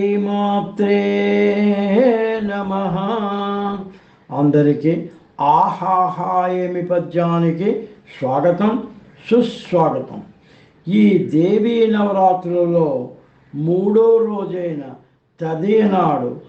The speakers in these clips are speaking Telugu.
మాత్రే నమ. అందరికీ ఆహాహాయమి పద్యానికి స్వాగతం సుస్వాగతం. ఈ దేవీ నవరాత్రులలో మూడో రోజైన తదినాడు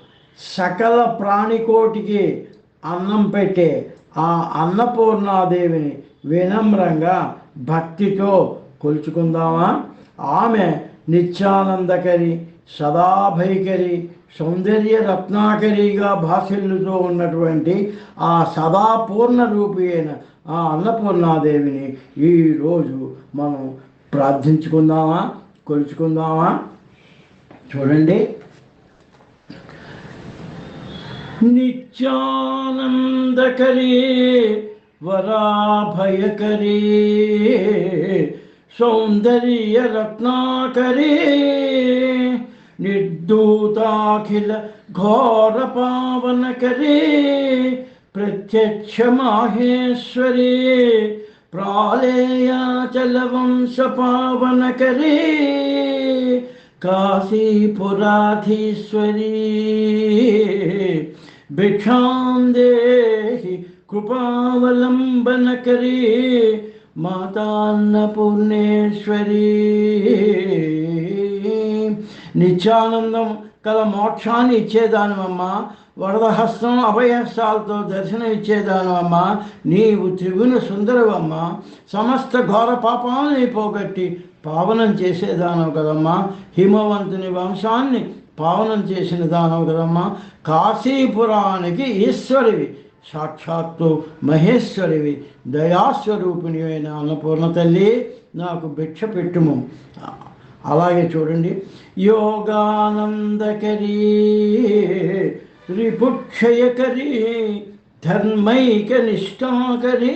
సకల ప్రాణికోటికి అన్నం పెట్టే ఆ అన్నపూర్ణాదేవిని వినమ్రంగా భక్తితో కొలుచుకుందామా? ఆమె నిత్యానందకరి సదాభైకరి సౌందర్య రత్నాకరిగా భాషల్లుతో ఉన్నటువంటి ఆ సదాపూర్ణ రూపి అయిన ఆ అన్నపూర్ణాదేవిని ఈరోజు మనం ప్రార్థించుకుందామా? కొలుచుకుందామా? చూడండి. నిత్యానందకరీ వరాభయకరీ సౌందర్య రత్నాకరీ నిర్దూతాఖిల ఘోర పావనకరీ ప్రత్యక్ష మాహేశ్వరీ ప్రాళేయాచలవంశ పావనకరీ కాశీపురాధీశ్వరీ. భిక్షాం దేహి కృపావలంబనకరీ మాతాన్నపూర్ణేశ్వరీ. నిత్యానందం కల మోక్షాన్ని ఇచ్చేదానమమ్మా వరదహస్తం అభయహస్తాలతో దర్శనం ఇచ్చేదానమమ్మ నీవు త్రిగుణ సుందరవమ్మ. సమస్త ఘోర పాపాలని పోగొట్టి పావనం చేసేదానవు కదమ్మా. హిమవంతుని వంశాన్ని పావనం చేసిన దానవు కదమ్మా. కాశీపురానికి ఈశ్వరివి సాక్షాత్తు మహేశ్వరివి దయాస్వరూపిణి అయిన అన్నపూర్ణ తల్లి నాకు భిక్ష పెట్టుము. అలాగే చూడండి. యోగానందకరీ రిపుక్షయకరీ ధర్మైక నిష్ఠాకరీ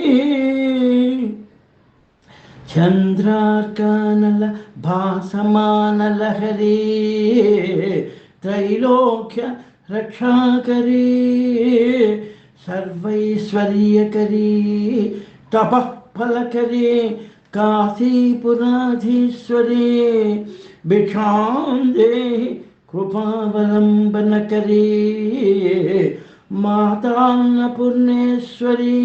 చంద్రార్కానల భాసమానలహరీ త్రైలోక్య రక్షాకరీ సర్వైశ్వర్యకరీ తపఃఫలకరీ కాశీపురాధీశ్వరీ భిక్షాం దేహి కృపావలంబనకరీ మాతాన్నపూర్ణేశ్వరీ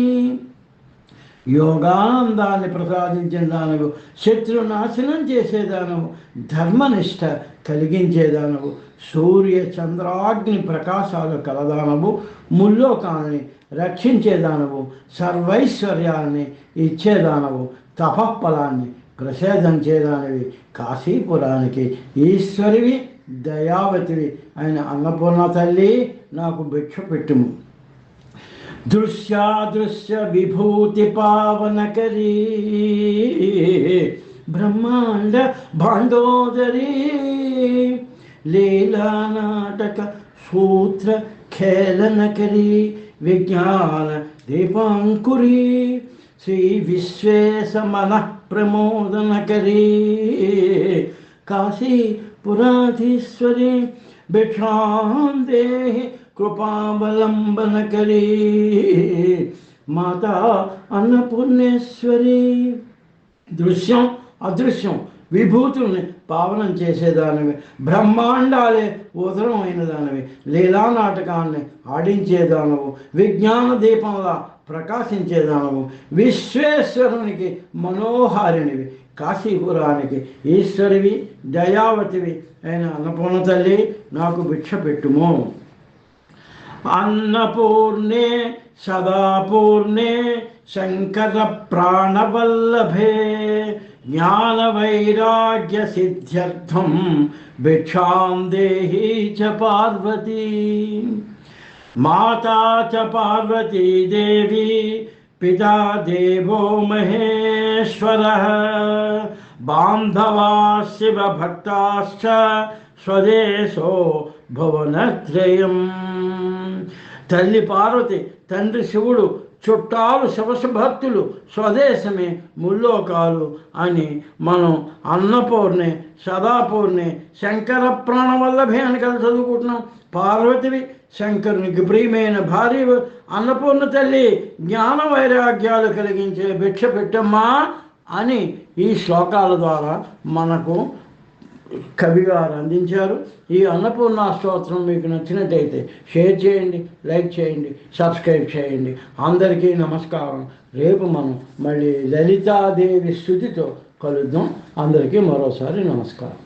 యోగానందాన్ని ప్రసాదించిన దానవు శత్రునాశనం చేసేదానవు ధర్మనిష్ట కలిగించేదానవు సూర్య చంద్రాగ్ని ప్రకాశాలు కలదానవు ముల్లోకాన్ని రక్షించేదానవు సర్వైశ్వర్యాన్ని ఇచ్చేదానవు తపఃఫలాన్ని ప్రసేదించేదానివి కాశీపురానికి. ఈశ్వరివి దయావతివి అయిన అన్నపూర్ణ తల్లి నాకు భిక్ష పెట్టుము. దృశ్యాదృశ్య విభూతి పావనకరీ బ్రహ్మాండ భాండోదరీ లీలా నాటక సూత్ర ఖేళనకరీ విజ్ఞాన దీపాంకురీ శ్రీ విశ్వేశమన ప్రమోదనకరీ కాశీ పురాధీశ్వరి దేహి కృపావలంబనకరీ మాత అన్నపూర్ణేశ్వరి. దృశ్యం అదృశ్యం విభూతుల్ని పావనం చేసేదానివి బ్రహ్మాండాలే ఉదరం అయిన దానివి లీలా నాటకాన్ని ఆడించేదానవు విజ్ఞాన దీపంలా ప్రకాశించేదానము విశ్వేశ్వరునికి మనోహారినివి కాశీపురానికి ఈశ్వరివి దయావతివి అయిన అన్నపూర్ణ తల్లి నాకు భిక్ష పెట్టుము. అన్నపూర్ణే సదాపూర్ణే శంకర ప్రాణవల్లభే జ్ఞాన వైరాగ్య సిద్ధ్యర్థం భిక్షాం దేహి చ పార్వతీ. माता च पार्वतीदेवी पिता देवो महेश्वरः बान्धवा शिवभक्ताश्च స్వదేశో భువనత్రయం. తల్లి పార్వతి తండ్రి శివుడు చుట్టాలు శివశభక్తులు స్వదేశమే ముల్లోకాలు అని మనం అన్నపూర్ణే సదాపూర్ణే శంకర ప్రాణవల్లభే అని కలిసి చదువుకుంటున్నాం. పార్వతివి శంకరునికి ప్రియమైన భార్య అన్నపూర్ణ తల్లి జ్ఞాన వైరాగ్యాలు కలిగించే భిక్ష పెట్టమ్మా అని ఈ శ్లోకాల ద్వారా మనకు కవి గారు అందించారు. ఈ అన్నపూర్ణ స్తోత్రం మీకు నచ్చినట్టయితే షేర్ చేయండి లైక్ చేయండి సబ్స్క్రైబ్ చేయండి. అందరికీ నమస్కారం. రేపు మనం మళ్ళీ లలితాదేవి స్థుతితో కలుద్దాం. అందరికీ మరోసారి నమస్కారం.